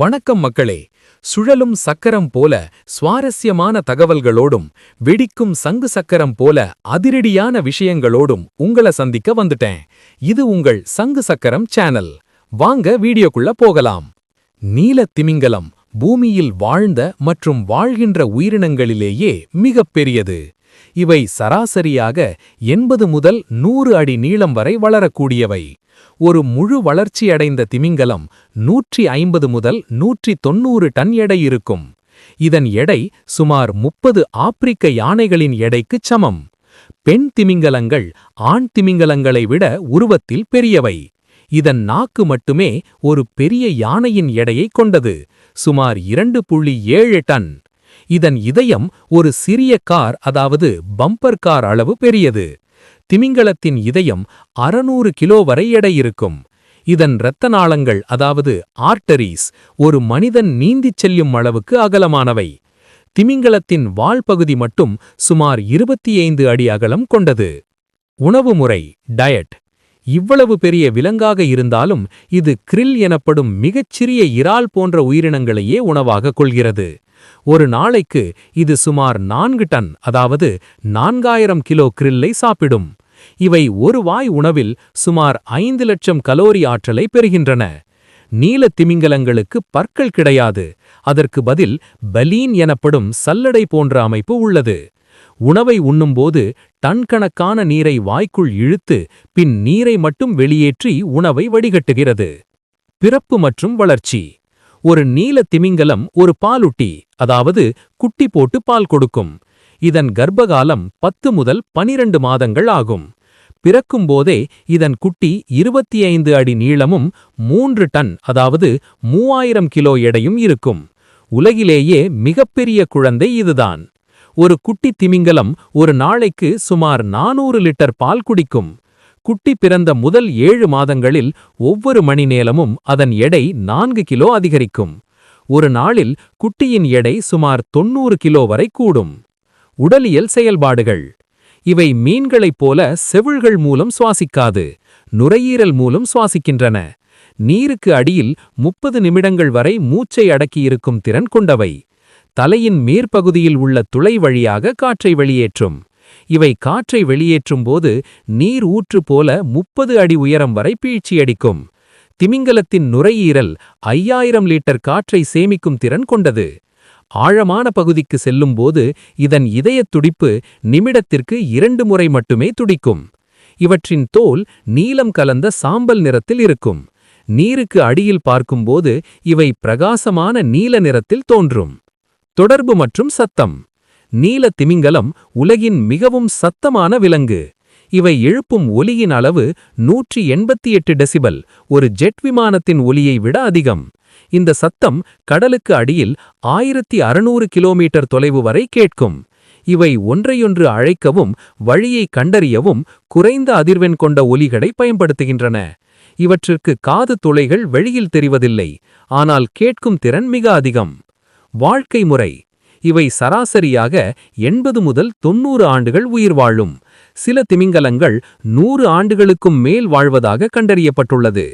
வணக்கம் மக்களே. சுழலும் சக்கரம் போல சுவாரஸ்யமான தகவல்களோடும் வெடிக்கும் சங்கு சக்கரம் போல அதிரடியான விஷயங்களோடும் உங்கள சந்திக்க வந்துட்டேன். இது உங்கள் சங்கு சக்கரம் சேனல். வாங்க வீடியோக்குள்ள போகலாம். நீல திமிங்கலம் பூமியில் வாழ்ந்த மற்றும் வாழ்கின்ற உயிரினங்களிலேயே மிகப்பெரியது இவை சராசரியாக எண்பது முதல் நூறு அடி நீளம் வரை வளரக்கூடியவை. ஒரு முழு வளர்ச்சியடைந்த திமிங்கலம் நூற்றி ஐம்பது முதல் நூற்றி தொன்னூறு டன் எடை இருக்கும். இதன் எடை சுமார் முப்பது ஆப்பிரிக்க யானைகளின் எடைக்குச் சமம். பெண் திமிங்கலங்கள் ஆண் திமிங்கலங்களை விட உருவத்தில் பெரியவை. இதன் நாக்கு மட்டுமே ஒரு பெரிய யானையின் எடையை கொண்டது. சுமார் இரண்டு புள்ளி ஏழு டன். இதன் இதயம் ஒரு சிறிய கார் அதாவது பம்பர் கார் அளவு பெரியது. திமிங்கலத்தின் இதயம் அறநூறு கிலோ வரை எடை இருக்கும். இதன் இரத்த நாளங்கள் அதாவது ஆர்டரீஸ் ஒரு மனிதன் நீந்திச் செல்லும் அளவுக்கு அகலமானவை. திமிங்கலத்தின் வால் பகுதி மட்டும் சுமார் இருபத்தி ஐந்து அடி அகலம் கொண்டது. உணவு முறை டயட். இவ்வளவு பெரிய விலங்காக இருந்தாலும் இது கிரில் எனப்படும் மிகச்சிறிய இறால் போன்ற உயிரினங்களையே உணவாக கொள்கிறது. ஒரு நாளைக்கு இது சுமார் நான்கு டன் அதாவது நான்காயிரம் கிலோ கிரில்லை சாப்பிடும். இவை ஒரு வாய் உணவில் சுமார் ஐந்து லட்சம் கலோரி ஆற்றலை பெறுகின்றன. நீல திமிங்கலங்களுக்கு பற்கள் கிடையாது. அதற்கு பதில் பலீன் எனப்படும் சல்லடை போன்ற அமைப்பு உள்ளது. உணவை உண்ணும்போது டன்கணக்கான நீரை வாய்க்குள் இழுத்து பின் நீரை மட்டும் வெளியேற்றி உணவை வடிகட்டுகிறது. பிறப்பு மற்றும் வளர்ச்சி. ஒரு நீல திமிங்கலம் ஒரு பாலுட்டி அதாவது குட்டி போட்டு பால் கொடுக்கும். இதன் கர்ப்பகாலம் பத்து முதல் பனிரண்டு மாதங்கள் ஆகும். பிறக்கும்போதே இதன் குட்டி இருபத்தி ஐந்து அடி நீளமும் மூன்று டன் அதாவது மூவாயிரம் கிலோ எடையும் இருக்கும். உலகிலேயே மிகப்பெரிய குழந்தை இதுதான். ஒரு குட்டி திமிங்கலம் ஒரு நாளைக்கு சுமார் நானூறு லிட்டர் பால் குடிக்கும். குட்டி பிறந்த முதல் ஏழு மாதங்களில் ஒவ்வொரு மணி நேரமும் அதன் எடை நான்கு கிலோ அதிகரிக்கும். ஒரு நாளில் குட்டியின் எடை சுமார் தொன்னூறு கிலோ வரை கூடும். உடலியல் செயல்பாடுகள். இவை மீன்களைப் போல செவிழ்கள் மூலம் சுவாசிக்காது நுரையீரல் மூலம் சுவாசிக்கின்றன. நீருக்கு அடியில் முப்பது நிமிடங்கள் வரை மூச்சை அடக்கியிருக்கும் திறன் கொண்டவை. தலையின் மேற்பகுதியில் உள்ள துளை வழியாக காற்றை வெளியேற்றும். இவை காற்றை வெளியேற்றும் போது நீர் ஊற்று போல முப்பது அடி உயரம் வரை பீழ்ச்சியடிக்கும் திமிங்கலத்தின் நுரையீரல் ஐயாயிரம் லிட்டர் காற்றை சேமிக்கும் திறன் கொண்டது. ஆழமான பகுதிக்கு செல்லும்போது இதன் இதயத் துடிப்பு நிமிடத்திற்கு இரண்டு முறை மட்டுமே துடிக்கும். இவற்றின் தோல் நீலம் கலந்த சாம்பல் நிறத்தில் இருக்கும். நீருக்கு அடியில் பார்க்கும்போது இவை பிரகாசமான நீல நிறத்தில் தோன்றும். தொடர்பு மற்றும் சத்தம். நீல திமிங்கலம் உலகின் மிகவும் சத்தமான விலங்கு. இவை எழுப்பும் ஒலியின் அளவு நூற்றி எண்பத்தி எட்டு டெசிபல் ஒரு ஜெட் விமானத்தின் ஒலியை விட அதிகம். இந்த சத்தம் கடலுக்கு அடியில் ஆயிரத்தி அறுநூறு கிலோமீட்டர் தொலைவு வரை கேட்கும். இவை ஒன்றையொன்று அழைக்கவும் வழியை கண்டறியவும் குறைந்த அதிர்வெண் கொண்ட ஒலிகளை பயன்படுத்துகின்றன. இவற்றிற்கு காது துளைகள் வெளியில் தெரிவதில்லை ஆனால் கேட்கும் திறன் மிக அதிகம். வாழ்க்கை முறை. இவை சராசரியாக எண்பது முதல் தொன்னூறு ஆண்டுகள் உயிர் வாழும். சில திமிங்கலங்கள் நூறு ஆண்டுகளுக்கும் மேல் வாழ்வதாக கண்டறியப்பட்டுள்ளது.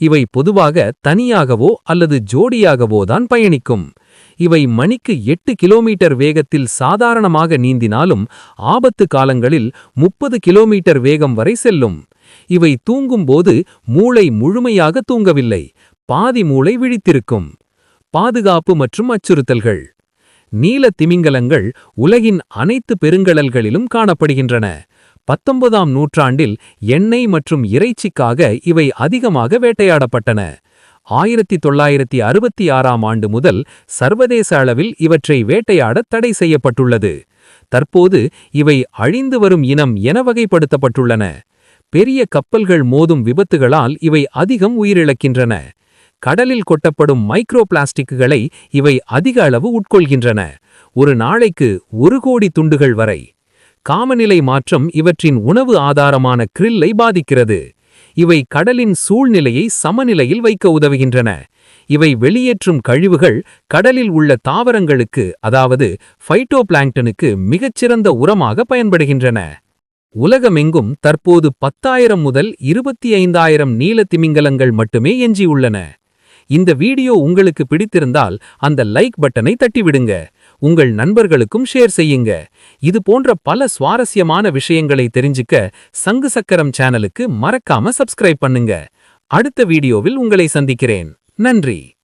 இவை பொதுவாக தனியாகவோ அல்லது ஜோடியாகவோ தான் பயணிக்கும். இவை மணிக்கு எட்டு கிலோமீட்டர் வேகத்தில் சாதாரணமாக நீந்தினாலும் ஆபத்து காலங்களில் முப்பது கிலோமீட்டர் வேகம் வரை செல்லும். இவை தூங்கும்போது மூளை முழுமையாக தூங்கவில்லை. பாதி மூளை விழித்திருக்கும். பாதுகாப்பு மற்றும் அச்சுறுத்தல்கள். நீல திமிங்கலங்கள் உலகின் அனைத்து பெருங்கடல்களிலும் காணப்படுகின்றன. பத்தொன்பதாம் நூற்றாண்டில் எண்ணெய் மற்றும் இறைச்சிக்காக இவை அதிகமாக வேட்டையாடப்பட்டன. ஆயிரத்தி தொள்ளாயிரத்தி அறுபத்தி ஆறாம் ஆண்டு முதல் சர்வதேச அளவில் இவற்றை வேட்டையாட தடை செய்யப்பட்டுள்ளது. தற்போது இவை அழிந்து வரும் இனம் என வகைப்படுத்தப்பட்டுள்ளன. பெரிய கப்பல்கள் மோதும் விபத்துகளால் இவை அதிகம் உயிரிழக்கின்றன. கடலில் கொட்டப்படும் மைக்ரோ பிளாஸ்டிக்குகளை இவை அதிக அளவு உட்கொள்கின்றன. ஒரு நாளைக்கு ஒரு கோடி துண்டுகள் வரை. காமநிலை மாற்றம் இவற்றின் உணவு ஆதாரமான கிரில்லை பாதிக்கிறது. இவை கடலின் சூழ்நிலையை சமநிலையில் வைக்க உதவுகின்றன. இவை வெளியேற்றும் கழிவுகள் கடலில் உள்ள தாவரங்களுக்கு அதாவது ஃபைட்டோபிளாங்டனுக்கு மிகச்சிறந்த உரமாக பயன்படுகின்றன. உலகமெங்கும் தற்போது பத்தாயிரம் முதல் இருபத்தி ஐந்தாயிரம் நீல திமிங்கலங்கள் மட்டுமே எஞ்சியுள்ளன. இந்த வீடியோ உங்களுக்கு பிடித்திருந்தால் அந்த லைக் பட்டனை தட்டி விடுங்க உங்கள் நண்பர்களுக்கும் ஷேர் செய்யுங்க. இது போன்ற பல சுவாரஸ்யமான விஷயங்களை தெரிஞ்சுக்க சங்கு சக்கரம் சேனலுக்கு மறக்காம சப்ஸ்கிரைப் பண்ணுங்க. அடுத்த வீடியோவில் உங்களை சந்திக்கிறேன். நன்றி.